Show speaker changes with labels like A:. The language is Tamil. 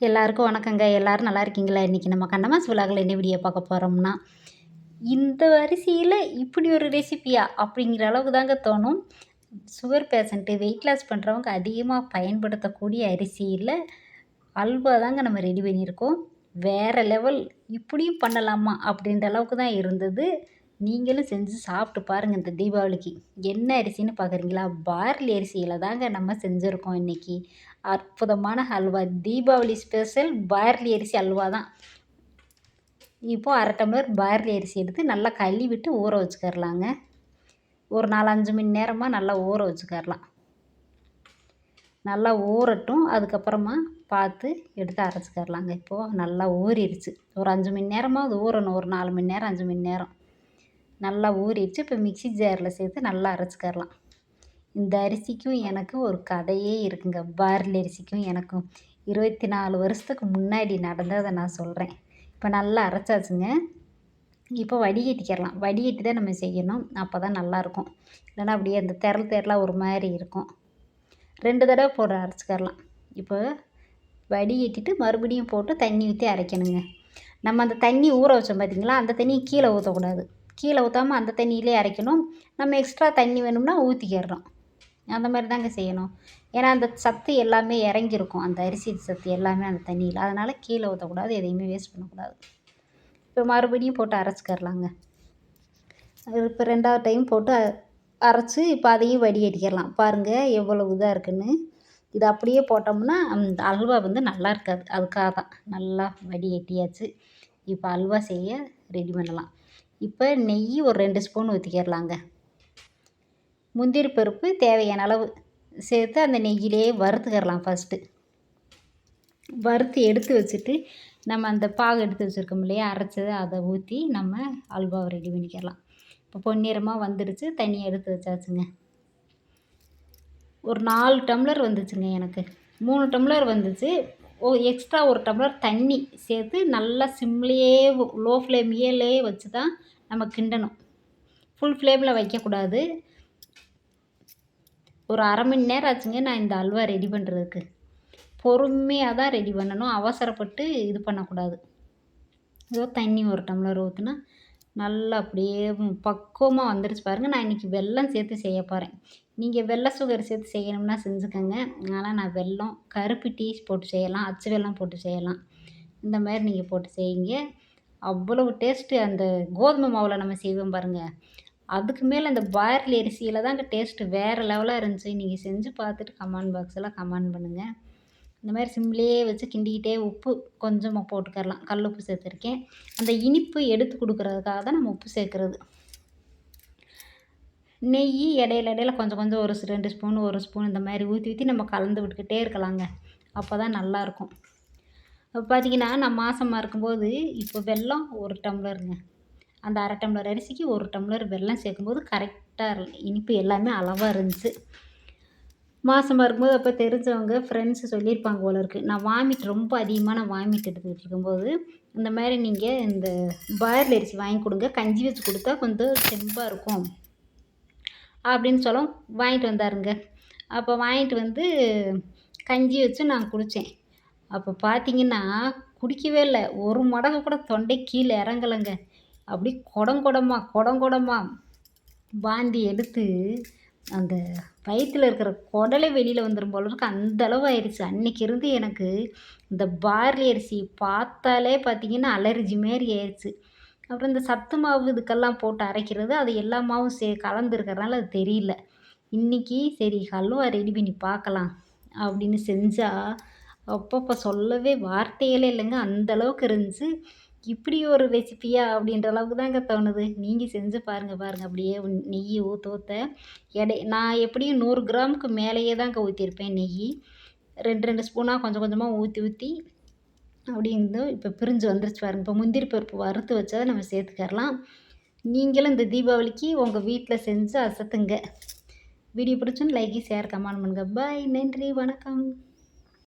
A: எல்லாருக்கும் வணக்கங்க. எல்லோரும் நல்லா இருக்கீங்களா? இன்றைக்கி நம்ம கண்ணமாஸ் விழாவில் என்ன வீடியோ பார்க்க போகிறோம்னா இந்த அரிசியில் இப்படி ஒரு ரெசிபியா அப்படிங்கிற அளவுக்கு தாங்க தோணும். சுகர் பேஷண்ட்டு வெயிட் லாஸ் பண்ணுறவங்க அதிகமாக பயன்படுத்தக்கூடிய அரிசியில் அல்வா தாங்க நம்ம ரெடி பண்ணியிருக்கோம். வேறு லெவல் இப்படியும் பண்ணலாமா அப்படின்ற அளவுக்கு தான் இருந்தது. நீங்களும் செஞ்சு சாப்பிட்டு பாருங்கள் இந்த தீபாவளிக்கு. என்ன அரிசின்னு பார்க்குறீங்களா பார்லி அரிசியில் தாங்க நம்ம செஞ்சுருக்கோம் இன்றைக்கி அற்புதமான ஹல்வா தீபாவளி ஸ்பெஷல் பார்லி அரிசி அல்வா தான். இப்போது அரை டம்ளர் பார்லி அரிசி எடுத்து நல்லா கழுவி விட்டு ஊற வச்சுக்கரலாங்க ஒரு நாலஞ்சு மணி நேரமாக நல்லா ஊற வச்சுக்கரலாம் நல்லா ஊறட்டும். அதுக்கப்புறமா பார்த்து எடுத்து அரைச்சிக்கரலாங்க இப்போது நல்லா ஊறிடுச்சு. ஒரு அஞ்சு மணி நேரமாக அது ஊறணும். ஒரு நாலு மணி நேரம் அஞ்சு மணி நேரம். நல்லா ஊறிடுச்சு. இப்போ மிக்சி ஜாரில் சேர்த்து நல்லா அரைச்சிக்கரலாம் இந்த அரிசிக்கும் எனக்கும் ஒரு கதையே இருக்குங்க. பார்லி அரிசிக்கும் எனக்கும் இருபத்தி நாலு வருஷத்துக்கு முன்னாடி நடந்ததை நான் சொல்கிறேன் இப்போ நல்லா அரைச்சாச்சுங்க. இப்போ வடிகட்டிக்கிறலாம். வடிகட்டி தான் நம்ம செய்யணும். அப்போ தான் நல்லாயிருக்கும் இல்லைன்னா அப்படியே அந்த திரள் திரளாக ஒரு மாதிரி இருக்கும். ரெண்டு தடவை போட்டு அரைச்சிக்கரலாம் இப்போ வடிகட்டிட்டு மறுபடியும் போட்டு தண்ணி ஊற்றி அரைக்கணுங்க. நம்ம அந்த தண்ணி ஊற வச்சோம் பார்த்திங்களா அந்த தண்ணியை கீழே ஊற்றக்கூடாது கீழே ஊற்றாமல் அந்த தண்ணியிலே அரைக்கணும். நம்ம எக்ஸ்ட்ரா தண்ணி வேணும்னா ஊற்றிக்கிறோம் அந்த மாதிரி தாங்க செய்யணும். ஏன்னா அந்த சத்து எல்லாமே இறங்கியிருக்கும். அந்த அரிசி சத்து எல்லாமே அந்த தண்ணியில். அதனால் கீழே ஊற்றக்கூடாது எதையுமே வேஸ்ட் பண்ணக்கூடாது. இப்போ மறுபடியும் போட்டு அரைச்சிக்கரலாங்க இப்போ ரெண்டாவது டைம் போட்டு அரைச்சி இப்போ அதையும் வடிகட்டிக்கிறலாம் பாருங்கள் எவ்வளோ இதாக இருக்குன்னு. இது அப்படியே போட்டோம்னா அந்த அல்வா வந்து நல்லா இருக்காது. அதுக்காக தான் நல்லா வடிகட்டியாச்சு. இப்போ அல்வா செய்ய ரெடி பண்ணலாம். இப்போ நெய் ஒரு ரெண்டு ஸ்பூன் ஊற்றிக்கிறலாங்க முந்திரி பருப்பு தேவையான அளவு சேர்த்து அந்த நெய்யிலே வறுத்துக்கிறலாம் ஃபஸ்ட்டு வறுத்து எடுத்து வச்சுட்டு நம்ம அந்த பாகு எடுத்து வச்சுருக்கோம் இல்லையா அரைச்சது அதை ஊற்றி நம்ம அல்வாவை ரெடி பண்ணிக்கிறலாம். இப்போ பொன்னிறமாக வந்துடுச்சு தண்ணியை எடுத்து வச்சாச்சுங்க. ஒரு நாலு டம்ளர் வந்துச்சுங்க எனக்கு. மூணு டம்ளர் வந்துச்சு எக்ஸ்ட்ரா ஒரு டம்ளர் தண்ணி சேர்த்து நல்லா சிம்லேயே லோ ஃப்ளேம்லேயே வச்சு தான் நம்ம கிண்டணும். ஃபுல் ஃப்ளேமில் வைக்கக்கூடாது. ஒரு அரை மணி நேரம் ஆச்சுங்க நான் இந்த அல்வா ரெடி பண்ணுறதுக்கு பொறுமையாக தான் ரெடி பண்ணணும். அவசரப்பட்டு இது பண்ணக்கூடாது. ஏதோ தண்ணி ஒரு டம்ளர் ஊற்றுனா நல்லா அப்படியே பக்குவமாக வந்துடுச்சு பாருங்கள் நான் இன்றைக்கி வெல்லம் சேர்த்து செய்ய போகிறேன் நீங்கள் வெள்ளை சுகர் சேர்த்து செய்யணும்னா செஞ்சுக்கோங்க. ஆனால் நான் வெல்லம் கருப்பு டீ போட்டு செய்யலாம். அச்சு வெல்லம் போட்டு செய்யலாம். இந்த மாதிரி நீங்கள் போட்டு செய்யுங்க. அவ்வளவு டேஸ்ட்டு அந்த கோதுமை மாவில் நம்ம செய்வோம் பாருங்கள் அதுக்கு மேலே அந்த பார்லி அரிசியில் தாங்க டேஸ்ட்டு வேறு லெவலாக இருந்துச்சு. நீங்கள் செஞ்சு பார்த்துட்டு கமெண்ட் பாக்ஸில் கமெண்ட் பண்ணுங்கள் இந்த மாதிரி சிம்லேயே வச்சு கிண்டிக்கிட்டே உப்பு கொஞ்சமாக போட்டுக்கரலாம் கல் உப்பு சேர்த்துருக்கேன். அந்த இனிப்பு எடுத்து கொடுக்குறதுக்காக தான் நம்ம உப்பு சேர்க்குறது. நெய் இடையில இடையில கொஞ்சம் கொஞ்சம் ஒரு ரெண்டு ஸ்பூன் ஒரு ஸ்பூன் இந்த மாதிரி ஊற்றி ஊற்றி நம்ம கலந்து விட்டுக்கிட்டே இருக்கலாங்க. அப்போ தான் நல்லாயிருக்கும் இப்போ பார்த்திங்கன்னா நான் மாதமாக இருக்கும்போது இப்போ வெல்லம் ஒரு டம்ளருங்க. அந்த அரை டம்ளர் அரிசிக்கு ஒரு டம்ளர் வெல்லம் சேர்க்கும்போது கரெக்டாக இனிப்பு எல்லாமே அளவாக இருந்துச்சு. மாதமாக இருக்கும்போது அப்போ தெரிஞ்சவங்க ஃப்ரெண்ட்ஸு சொல்லியிருப்பாங்க போல இருக்குது நான் வாமிட் ரொம்ப அதிகமாக நான் வாமிட் எடுத்துக்கிட்டு இருக்கும்போது இந்த மாதிரி நீங்கள் இந்த பாயரில் அரிசி வாங்கி கொடுங்க. கஞ்சி வச்சு கொடுத்தா கொஞ்சம் செம்பாக இருக்கும். அப்படின்னு சொல்ல வாங்கிட்டு வந்தாருங்க. அப்போ வாங்கிட்டு வந்து கஞ்சி வச்சு நான் குடித்தேன் அப்போ பார்த்தீங்கன்னா குடிக்கவே இல்லை. ஒரு மடங்கு கூட தொண்டை கீழே இறங்கலைங்க. அப்படி குடங்குடமாக குடங்குடமாக வாந்தி எடுத்து அந்த வயிற்றில் இருக்கிற குடலை வெளியில் வந்துடும் போல இருக்கு. அந்தளவு ஆயிடுச்சு. அன்றைக்கி இருந்து எனக்கு இந்த பார்லி அரிசி பார்த்தாலே பார்த்திங்கன்னா அலர்ஜி மாரி ஆயிடுச்சு. அப்புறம் இந்த சத்து மாவு இதுக்கெல்லாம் போட்டு அரைக்கிறது அது எல்லா மாவும் சே கலந்துருக்கறனால அது தெரியல. இன்றைக்கி சரி ஹல்வா ரெடி பண்ணி பார்க்கலாம் அப்படின்னு செஞ்சால் அப்பப்போ சொல்லவே வார்த்தைகளே இல்லைங்க. அந்தளவுக்கு இருந்துச்சு. இப்படி ஒரு ரெசிப்பியா அப்படின்ற அளவுக்கு தாங்க தோணுது. நீங்கள் செஞ்சு பாருங்கள் பாருங்கள் அப்படியே நெய் ஊற்ற ஊற்ற எடை நான் எப்படியும் நூறு கிராமுக்கு மேலேயே தாங்க ஊற்றிருப்பேன் நெய். ரெண்டு ரெண்டு ஸ்பூனாக கொஞ்சம் கொஞ்சமாக ஊற்றி ஊற்றி அப்படிங்கிறது இப்போ பிரிஞ்சு வந்துருச்சு பாருங்க. இப்போ முந்திரி பருப்பு வறுத்து வச்சதை நம்ம சேர்த்துக்கரலாம் நீங்களும் இந்த தீபாவளிக்கு உங்கள் வீட்டில் செஞ்சு அசத்துங்க. வீடியோ பிடிச்சுன்னு லைக்கி ஷேர் கமெண்ட் பண்ணுங்கள் பாய் நன்றி. வணக்கம்.